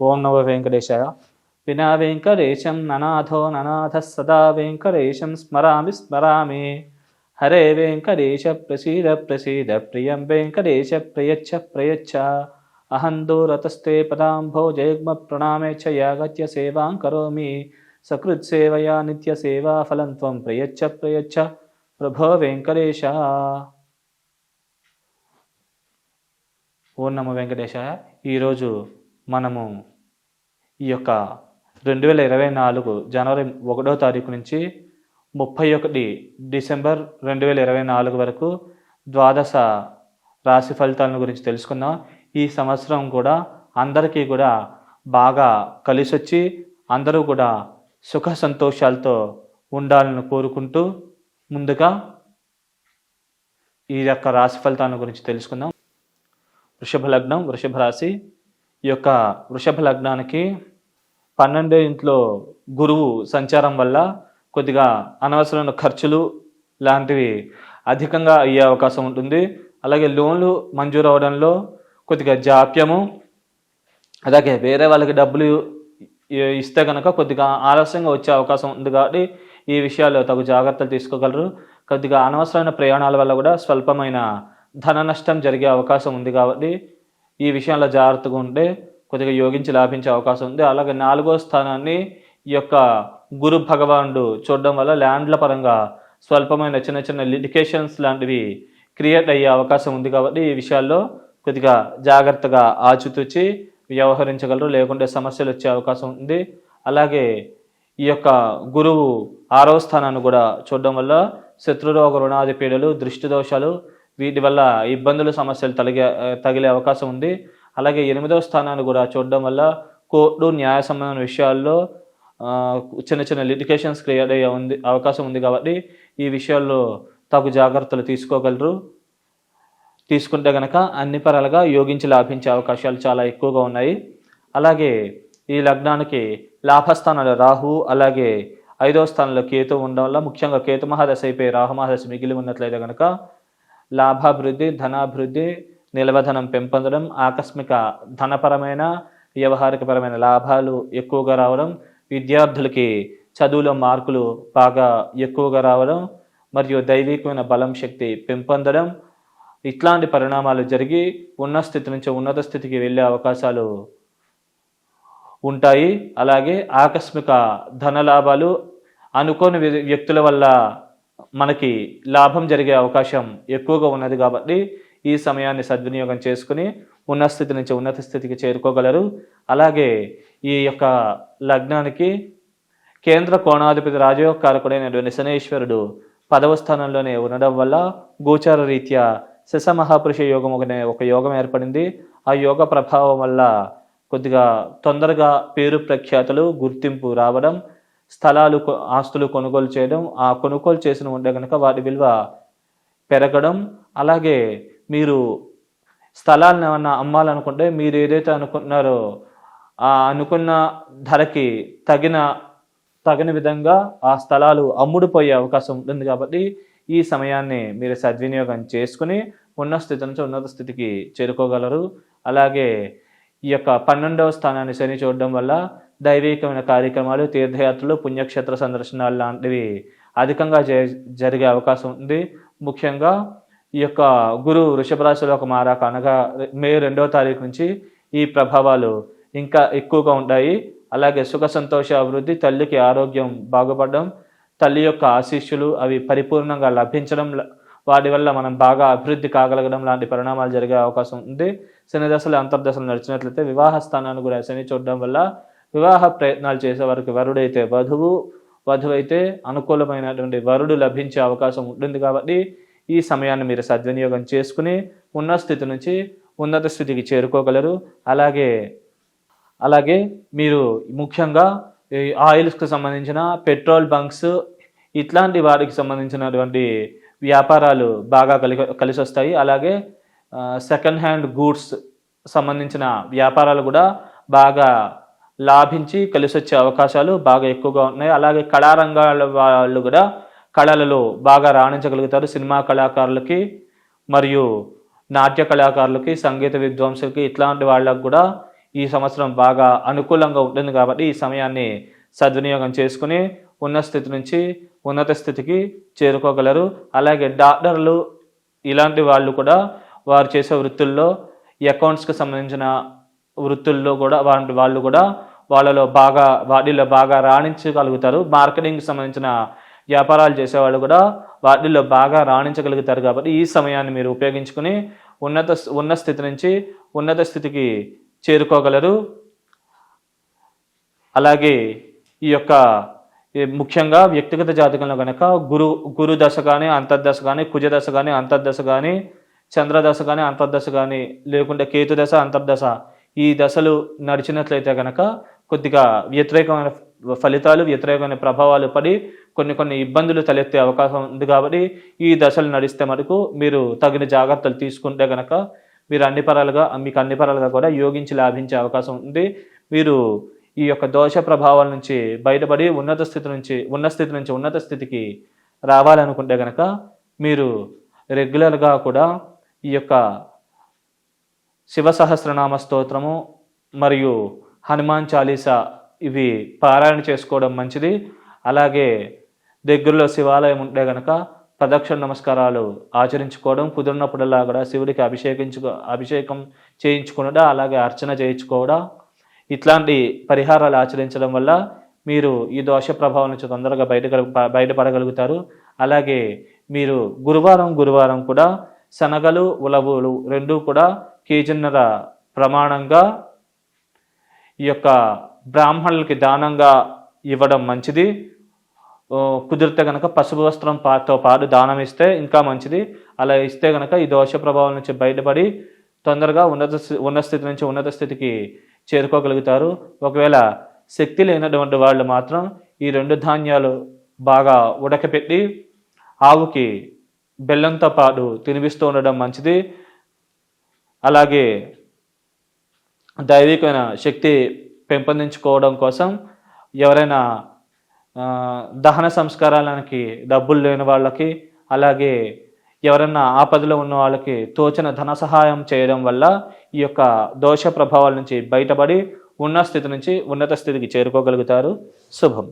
ఓం నవ వెంకటేశాయ. వినా వెంకటేశం ననాథో ననాథ సదా వెంకటేశం స్మరామి స్మరామి. హరే వెంకటేశ ప్రసీద ప్రసీద ప్రియం వెంకటేశ ప్రయచ్చ ప్రయచ్చ. అహం దూరతస్తే పదాంభోజయుగ్మ ప్రణామే చ యాగత్య సేవాం కరోమి. సకృత్ సేవయా నిత్య సేవా ఫలం త్వం ప్రయచ్చ ప్రయచ్చ. ప్రభో వెంకటేశ. ఓం నమ వెంకటేశ ఈరోజు మనము ఈ యొక్క రెండు వేల ఇరవై నాలుగు జనవరి ఒకటో తారీఖు నుంచి ముప్పై ఒకటి డిసెంబర్ రెండు వేల ఇరవై నాలుగు వరకు ద్వాదశ రాశి ఫలితాలను గురించి తెలుసుకుందాం. ఈ సంవత్సరం కూడా అందరికీ కూడా బాగా కలిసి వచ్చి అందరూ కూడా సుఖ సంతోషాలతో ఉండాలని కోరుకుంటూ ముందుగా ఈ యొక్క రాశి ఫలితాల గురించి తెలుసుకుందాం. వృషభ లగ్నం వృషభ రాశి. ఈ యొక్క వృషభ లగ్నానికి పన్నెండో ఇంట్లో గురువు సంచారం వల్ల కొద్దిగా అనవసరమైన ఖర్చులు లాంటివి అధికంగా అయ్యే అవకాశం ఉంటుంది. అలాగే లోన్లు మంజూరు అవడంలో కొద్దిగా జాప్యము అలాగే వేరే వాళ్ళకి డబ్బులు ఇస్తే కనుక కొద్దిగా ఆలస్యంగా వచ్చే అవకాశం ఉంది కాబట్టి ఈ విషయాల్లో తగు జాగ్రత్తలు తీసుకోగలరు. కొద్దిగా అనవసరమైన ప్రయాణాల వల్ల కూడా స్వల్పమైన ధన నష్టం జరిగే అవకాశం ఉంది కాబట్టి ఈ విషయంలో జాగ్రత్తగా ఉంటే కొద్దిగా యోగించి లాభించే అవకాశం ఉంది. అలాగే నాలుగో స్థానాన్ని ఈ యొక్క గురు భగవానుడు చూడడం వల్ల ల్యాండ్ల పరంగా స్వల్పమైన చిన్న చిన్న లిటికేషన్స్ లాంటివి క్రియేట్ అయ్యే అవకాశం ఉంది కాబట్టి ఈ విషయాల్లో కొద్దిగా జాగ్రత్తగా ఆచితూచి వ్యవహరించగలరు. లేకుంటే సమస్యలు వచ్చే అవకాశం ఉంది. అలాగే ఈ యొక్క గురువు ఆరవ స్థానాన్ని కూడా చూడడం వల్ల శత్రురోగ రుణాది పీడలు దృష్టి దోషాలు వీటి వల్ల ఇబ్బందులు సమస్యలు తగిలే తగిలే అవకాశం ఉంది. అలాగే ఎనిమిదవ స్థానాన్ని కూడా చూడడం వల్ల కోర్టు న్యాయ సంబంధమైన విషయాల్లో చిన్న చిన్న లిటికేషన్స్ క్రియేట్ అయ్యే ఉంది అవకాశం ఉంది కాబట్టి ఈ విషయాల్లో తగు జాగ్రత్తలు తీసుకోగలరు. తీసుకుంటే కనుక అన్ని పరాలుగా యోగించి లాభించే అవకాశాలు చాలా ఎక్కువగా ఉన్నాయి. అలాగే ఈ లగ్నానికి లాభస్థానంలో రాహు అలాగే ఐదో స్థానంలో కేతు ఉండడం వల్ల ముఖ్యంగా కేతు మహాదశ అయిపోయి రాహు మహాదశ మిగిలి ఉన్నట్లయితే కనుక లాభాభివృద్ధి ధనాభివృద్ధి నిల్వధనం పెంపొందడం ఆకస్మిక ధనపరమైన వ్యవహారికపరమైన లాభాలు ఎక్కువగా రావడం విద్యార్థులకి చదువులో మార్కులు బాగా ఎక్కువగా రావడం మరియు దైవికమైన బలం శక్తి పెంపొందడం ఇట్లాంటి పరిణామాలు జరిగి ఉన్న స్థితి నుంచి ఉన్నత స్థితికి వెళ్ళే అవకాశాలు ఉంటాయి. అలాగే ఆకస్మిక ధన లాభాలు అనుకోని వ్యక్తుల వల్ల మనకి లాభం జరిగే అవకాశం ఎక్కువగా ఉన్నది కాబట్టి ఈ సమయాన్ని సద్వినియోగం చేసుకుని ఉన్న స్థితి నుంచి ఉన్నత స్థితికి చేరుకోగలరు. అలాగే ఈ యొక్క లగ్నానికి కేంద్ర కోణాధిపతి రాజయోగ శనేశ్వరుడు పదవ స్థానంలోనే ఉండడం వల్ల గోచార రీత్యా శశమహాపురుష యోగం ఒకనే ఒక యోగం ఏర్పడింది. ఆ యోగ ప్రభావం వల్ల కొద్దిగా తొందరగా పేరు ప్రఖ్యాతులు గుర్తింపు రావడం స్థలాలు ఆస్తులు కొనుగోలు చేయడం ఆ కొనుగోలు చేసిన ఉంటే కనుక వాటి విలువ పెరగడం అలాగే మీరు స్థలాలను ఏమన్నా అమ్మాలనుకుంటే మీరు ఏదైతే అనుకుంటున్నారో ఆ అనుకున్న ధరకి తగిన తగిన విధంగా ఆ స్థలాలు అమ్ముడుపోయే అవకాశం ఉంటుంది కాబట్టి ఈ సమయాన్ని మీరు సద్వినియోగం చేసుకుని ఉన్న స్థితి నుంచి ఉన్నత స్థితికి చేరుకోగలరు. అలాగే ఈ యొక్క పన్నెండవ స్థానాన్ని శని చూడడం వల్ల దైవికమైన కార్యక్రమాలు తీర్థయాత్రలు పుణ్యక్షేత్ర సందర్శనాలు లాంటివి అధికంగా జ- జరిగే అవకాశం ఉంది. ముఖ్యంగా ఈ యొక్క గురు వృషభ రాశిలోకి మారాక అనగా మే రెండవ తారీఖు నుంచి ఈ ప్రభావాలు ఇంకా ఎక్కువగా ఉంటాయి. అలాగే సుఖ సంతోష అభివృద్ధి తల్లికి ఆరోగ్యం బాగుపడడం తల్లి యొక్క ఆశీస్సులు అవి పరిపూర్ణంగా లభించడం వాటి వల్ల మనం బాగా అభివృద్ధి కాగలగడం లాంటి పరిణామాలు జరిగే అవకాశం ఉంది. శని దశలు అంతర్దశలు నడిచినట్లయితే వివాహ స్థానాన్ని కూడా శని చూడడం వల్ల వివాహ ప్రయత్నాలు చేసే వారికి వరుడైతే వధువు వధువైతే అనుకూలమైనటువంటి వరుడు లభించే అవకాశం ఉంటుంది కాబట్టి ఈ సమయాన్ని మీరు సద్వినియోగం చేసుకుని ఉన్న స్థితి నుంచి ఉన్నత స్థితికి చేరుకోగలరు. అలాగే అలాగే మీరు ముఖ్యంగా ఈ ఆయిల్స్కి సంబంధించిన పెట్రోల్ బంక్స్ ఇట్లాంటి వాటికి సంబంధించినటువంటి వ్యాపారాలు బాగా కలి కలిసి వస్తాయి. అలాగే సెకండ్ హ్యాండ్ గూడ్స్ సంబంధించిన వ్యాపారాలు కూడా బాగా లాభించి కలిసి వచ్చే అవకాశాలు బాగా ఎక్కువగా ఉన్నాయి. అలాగే కళారంగాల వాళ్ళు కూడా కళలలో బాగా రాణించగలుగుతారు సినిమా కళాకారులకి మరియు నాట్య కళాకారులకి సంగీత విద్వాంసులకి ఇట్లాంటి వాళ్ళకు కూడా ఈ సంవత్సరం బాగా అనుకూలంగా ఉంటుంది కాబట్టి ఈ సమయాన్ని సద్వినియోగం చేసుకుని ఉన్న స్థితి నుంచి ఉన్నత స్థితికి చేరుకోగలరు. అలాగే డాక్టర్లు ఇలాంటి వాళ్ళు కూడా వారు చేసే వృత్తుల్లో అకౌంట్స్కి సంబంధించిన వృత్తుల్లో కూడా వాటి వాళ్ళు కూడా వాళ్ళలో బాగా వాటిలో బాగా రాణించగలుగుతారు. మార్కెటింగ్కి సంబంధించిన వ్యాపారాలు చేసేవాళ్ళు కూడా వాటిల్లో బాగా రాణించగలుగుతారు కాబట్టి ఈ సమయాన్ని మీరు ఉపయోగించుకుని ఉన్నత ఉన్న స్థితి నుంచి ఉన్నత స్థితికి చేరుకోగలరు. అలాగే ఈ యొక్క ముఖ్యంగా వ్యక్తిగత జాతకంలో కనుక గురు గురు దశ కానీ అంతర్దశ కానీ కుజ దశ కానీ అంతర్దశ కానీ చంద్రదశ కానీ అంతర్దశ కానీ లేకుంటే కేతు దశ అంతర్దశ ఈ దశలు నడిచినట్లయితే కనుక కొద్దిగా వ్యతిరేకమైన ఫలితాలు వ్యతిరేకమైన ప్రభావాలు పడి కొన్ని కొన్ని ఇబ్బందులు తలెత్తే అవకాశం ఉంది కాబట్టి ఈ దశలు నడిస్తే మటుకు మీరు తగిన జాగ్రత్తలు తీసుకుంటే కనుక మీరు అన్ని పరాలుగా మీకు అన్ని పరాలుగా కూడా యోగించి లాభించే అవకాశం ఉంది. మీరు ఈ యొక్క దోష ప్రభావాల నుంచి బయటపడి ఉన్నత స్థితి నుంచి ఉన్న స్థితి నుంచి ఉన్నత స్థితికి రావాలనుకుంటే కనుక మీరు రెగ్యులర్గా కూడా ఈ యొక్క శివ సహస్రనామ స్తోత్రము మరియు హనుమాన్ చాలీసా ఇవి పారాయణ చేసుకోవడం మంచిది. అలాగే దగ్గరలో శివాలయం ఉంటే గనక ప్రదక్షిణ నమస్కారాలు ఆచరించుకోవడం కుదిరినప్పుడల్లా కూడా శివుడికి అభిషేకించుకో అభిషేకం చేయించుకోవడం అలాగే అర్చన చేయించుకోవడం. ఇట్లాంటి పరిహారాలు ఆచరించడం వల్ల మీరు ఈ దోష ప్రభావం నుంచి తొందరగా బయట బయటపడగలుగుతారు. అలాగే మీరు గురువారం గురువారం కూడా శనగలు ఉలవులు రెండూ కూడా కేజీన్నర ప్రమాణంగా ఈ యొక్క బ్రాహ్మణులకి దానంగా ఇవ్వడం మంచిది. కుదిరితే కనుక పసుపు వస్త్రం పాతో పాటు దానం ఇస్తే ఇంకా మంచిది. అలా ఇస్తే కనుక ఈ దోష ప్రభావం నుంచి బయటపడి తొందరగా ఉన్నత స్థి- ఉన్నత స్థితి నుంచి ఉన్నత స్థితికి చేరుకోగలుగుతారు. ఒకవేళ శక్తి లేనటువంటి వాళ్ళు మాత్రం ఈ రెండు ధాన్యాలు బాగా ఉడకపెట్టి ఆవుకి బెల్లంతో పాటు తినిపిస్తూ ఉండడం మంచిది. అలాగే దైవికమైన శక్తి పెంపొందించుకోవడం కోసం ఎవరైనా దహన సంస్కారాలకి డబ్బులు లేని వాళ్ళకి అలాగే ఎవరైనా ఆపదలో ఉన్న వాళ్ళకి తోచిన ధన సహాయం చేయడం వల్ల ఈ యొక్క దోష ప్రభావాల నుంచి బయటపడి ఉన్న స్థితి నుంచి ఉన్నత స్థితికి చేరుకోగలుగుతారు. శుభం.